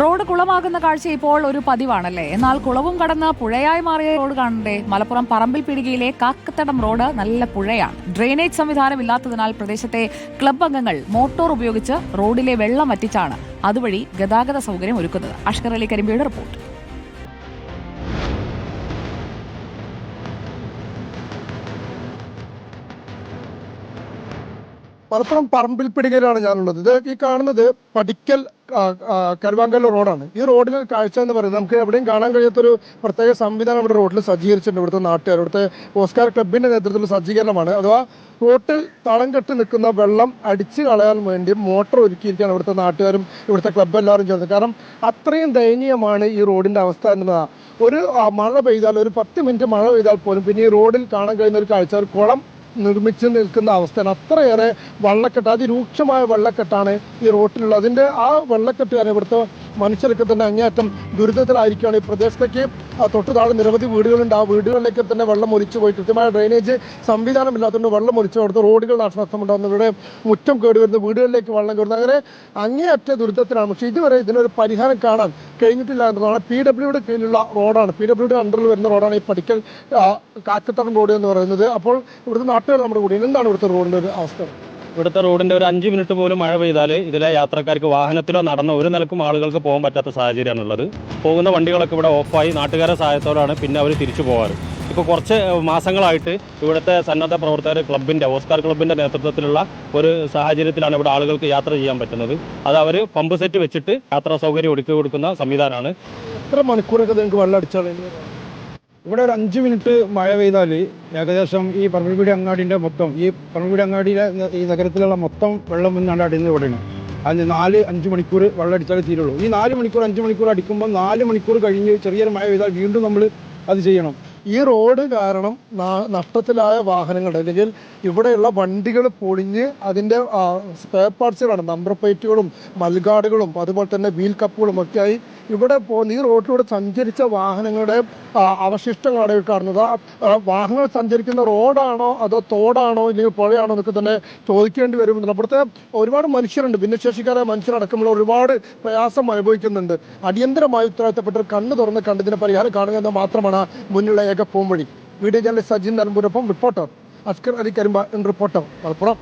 Road കുളമാകുന്ന കാഴ്ച ഇപ്പോൾ ഒരു പതിവാണല്ലേ? എന്നാൽ കുളവും കടന്ന് പുഴയായി മാറിയ റോഡ് കാണണ്ടേ? മലപ്പുറം പറമ്പിൽ പിടികയിലെ കാക്കത്തടം റോഡ് നല്ല പുഴയാണ്. ഡ്രെയിനേജ് സംവിധാനം ഇല്ലാത്തതിനാൽ പ്രദേശത്തെ ക്ലബ് അംഗങ്ങൾ മോട്ടോർ ഉപയോഗിച്ച് റോഡിലെ വെള്ളം വറ്റിച്ചാണ് അതുവഴി ഗതാഗത സൗകര്യം ഒരുക്കുന്നത്. അഷ്കർ അലി കരിമ്പിയുടെ റിപ്പോർട്ട്. മലപ്പുറം പറമ്പിൽ പിടികയിലാണ് ഞാനുള്ളത്. ഇത് ഈ കാണുന്നത് പടിക്കൽ കരുവാങ്കല്ല റോഡാണ്. ഈ റോഡിലെ കാഴ്ച എന്ന് പറയുന്നത് നമുക്ക് എവിടെയും കാണാൻ കഴിയാത്തൊരു പ്രത്യേക സംവിധാനം ഇവിടെ റോഡിൽ സജ്ജീകരിച്ചിട്ടുണ്ട് ഇവിടുത്തെ നാട്ടുകാർ. ഇവിടുത്തെ ഓസ്കാർ ക്ലബിന്റെ നേതൃത്വത്തിൽ സജ്ജീകരണമാണ്. അഥവാ റോട്ടിൽ തളം കെട്ടി നിൽക്കുന്ന വെള്ളം അടിച്ചു കളയാൻ വേണ്ടി മോട്ടോർ ഒരുക്കിയിരിക്കുകയാണ് ഇവിടുത്തെ നാട്ടുകാരും ഇവിടുത്തെ ക്ലബ്ബ് എല്ലാവരും ചേർന്ന് കാരണം അത്രയും ദയനീയമാണ് ഈ റോഡിന്റെ അവസ്ഥ എന്നതാണ് ഒരു മഴ പെയ്താൽ ഒരു പത്ത് മിനിറ്റ് മഴ പെയ്താൽ പോലും പിന്നെ ഈ റോഡിൽ കാണാൻ കഴിയുന്ന ഒരു കാഴ്ച ഒരു കുളം നിർമ്മിച്ച് നിൽക്കുന്ന അവസ്ഥയാണ്. അത്രയേറെ വെള്ളക്കെട്ട് അതിരൂക്ഷമായ വെള്ളക്കെട്ടാണ് ഈ റോട്ടിലുള്ളത്. അതിന്റെ ആ വെള്ളക്കെട്ട് കാരണം ഇവിടുത്തെ മനുഷ്യരൊക്കെ തന്നെ അങ്ങേയറ്റം ദുരിതത്തിലായിരിക്കുകയാണ് ഈ പ്രദേശത്തേക്ക്. തൊട്ട് താഴെ നിരവധി വീടുകളുണ്ട്. ആ വീടുകളിലേക്ക് തന്നെ വെള്ളം ഒലിച്ചു പോയി. കൃത്യമായ ഡ്രെയിനേജ് സംവിധാനം ഇല്ലാത്തതുകൊണ്ട് വെള്ളം ഒലിച്ചു കൊടുത്ത് റോഡുകൾ നാശനഷ്ടമുണ്ടാകുന്നു. ഇവിടെ മുറ്റം കേട് വരുന്നു വീടുകളിലേക്ക് വെള്ളം കയറുന്നു അങ്ങനെ അങ്ങേയറ്റ ദുരിതത്തിലാണ്. പക്ഷേ ഇതുവരെ ഇതിനൊരു പരിഹാരം കാണാൻ കഴിഞ്ഞിട്ടില്ല എന്നതാണ് പി ഡബ്ല്യുടെ കീഴിലുള്ള റോഡാണ്. പി ഡബ്ല്യുടെ അണ്ടറിൽ വരുന്ന റോഡാണ് ഈ പടിക്കൽ കാക്കത്തടം റോഡ് എന്ന് പറയുന്നത്. അപ്പോൾ ഇവിടുത്തെ നാട്ടുകാർ നമ്മുടെ കൂടി എന്താണ് ഇവിടുത്തെ റോഡിന്റെ ഒരു അവസ്ഥ? ഇവിടുത്തെ റോഡിന്റെ ഒരു അഞ്ച് മിനിറ്റ് പോലും മഴ പെയ്താൽ ഇതിലെ യാത്രക്കാർക്ക് വാഹനത്തിലോ നടന്ന ഒരു നിലക്കും ആളുകൾക്ക് പോകാൻ പറ്റാത്ത സാഹചര്യമാണുള്ളത്. പോകുന്ന വണ്ടികളൊക്കെ ഇവിടെ ഓഫായി. നാട്ടുകാരെ സഹായത്തോടാണ് പിന്നെ അവർ തിരിച്ചു പോകാറ്. ഇപ്പോൾ കുറച്ച് മാസങ്ങളായിട്ട് ഇവിടുത്തെ സന്നദ്ധ പ്രവർത്തകർ ക്ലബിന്റെ ഓസ്കാർ ക്ലബിന്റെ നേതൃത്വത്തിലുള്ള ഒരു സാഹചര്യത്തിലാണ് ഇവിടെ ആളുകൾക്ക് യാത്ര ചെയ്യാൻ പറ്റുന്നത്. അത് അവർ പമ്പ് സെറ്റ് വെച്ചിട്ട് യാത്രാ സൗകര്യം ഒരുക്കി കൊടുക്കുന്ന സംവിധാനമാണ്. എത്ര മണിക്കൂറൊക്കെ നിങ്ങൾക്ക് വെള്ളം അടിച്ചാൽ ഇവിടെ ഒരു അഞ്ച് മിനിറ്റ് മഴ പെയ്താൽ ഏകദേശം ഈ പറമ്പിൽപീടി അങ്ങാടിന്റെ മൊത്തം ഈ പറമ്പിൽപീടി അങ്ങാടിയിലെ ഈ നഗരത്തിലുള്ള മൊത്തം വെള്ളം എന്നാണ് അടിയുന്നത് ഇവിടെയാണ്. അതിന് നാല് അഞ്ച് മണിക്കൂർ വെള്ളം അടിച്ചാലേ തീരുള്ളൂ. ഈ നാല് മണിക്കൂർ അഞ്ച് മണിക്കൂർ അടിക്കുമ്പോൾ നാല് മണിക്കൂർ കഴിഞ്ഞ് ചെറിയൊരു മഴ പെയ്താൽ വീണ്ടും നമ്മൾ അത് ചെയ്യണം. ഈ റോഡ് കാരണം നഷ്ടത്തിലായ വാഹനങ്ങൾ അല്ലെങ്കിൽ ഇവിടെയുള്ള വണ്ടികൾ പൊളിഞ്ഞ് അതിന്റെ സ്പെയർ പാർട്സുകളാണ് നമ്പർ പ്ലേറ്റുകളും മൽഗാർഡുകളും അതുപോലെ തന്നെ വീൽ കപ്പുകളും ഒക്കെ ആയി ഇവിടെ പോകുന്ന ഈ റോഡിലൂടെ സഞ്ചരിച്ച വാഹനങ്ങളുടെ അവശിഷ്ടങ്ങളാണ് കാണുന്നത്. വാഹനങ്ങൾ സഞ്ചരിക്കുന്ന റോഡാണോ അതോ തോടാണോ ഇല്ലെങ്കിൽ പുഴയാണോ എന്നൊക്കെ തന്നെ ചോദിക്കേണ്ടി വരും. അവിടുത്തെ ഒരുപാട് മനുഷ്യരുണ്ട് ഭിന്നശേഷിക്കാരായ മനുഷ്യരടക്കമുള്ള ഒരുപാട് പ്രയാസം അനുഭവിക്കുന്നുണ്ട്. അടിയന്തരമായി ഉത്തരവാദിത്തപ്പെട്ട കണ്ണു തുറന്ന് കണ്ടതിന് പരിഹാരം കാണുക എന്ന് മാത്രമാണ് മുന്നിലുള്ള ഏക പോംവഴി വീഡിയോ ജേർണലിസ്റ്റ് സജിൻ നരമ്പൂരൊപ്പം റിപ്പോർട്ടർ അസ്കർ അലി കരിമ്പ റിപ്പോർട്ടർ മലപ്പുറം.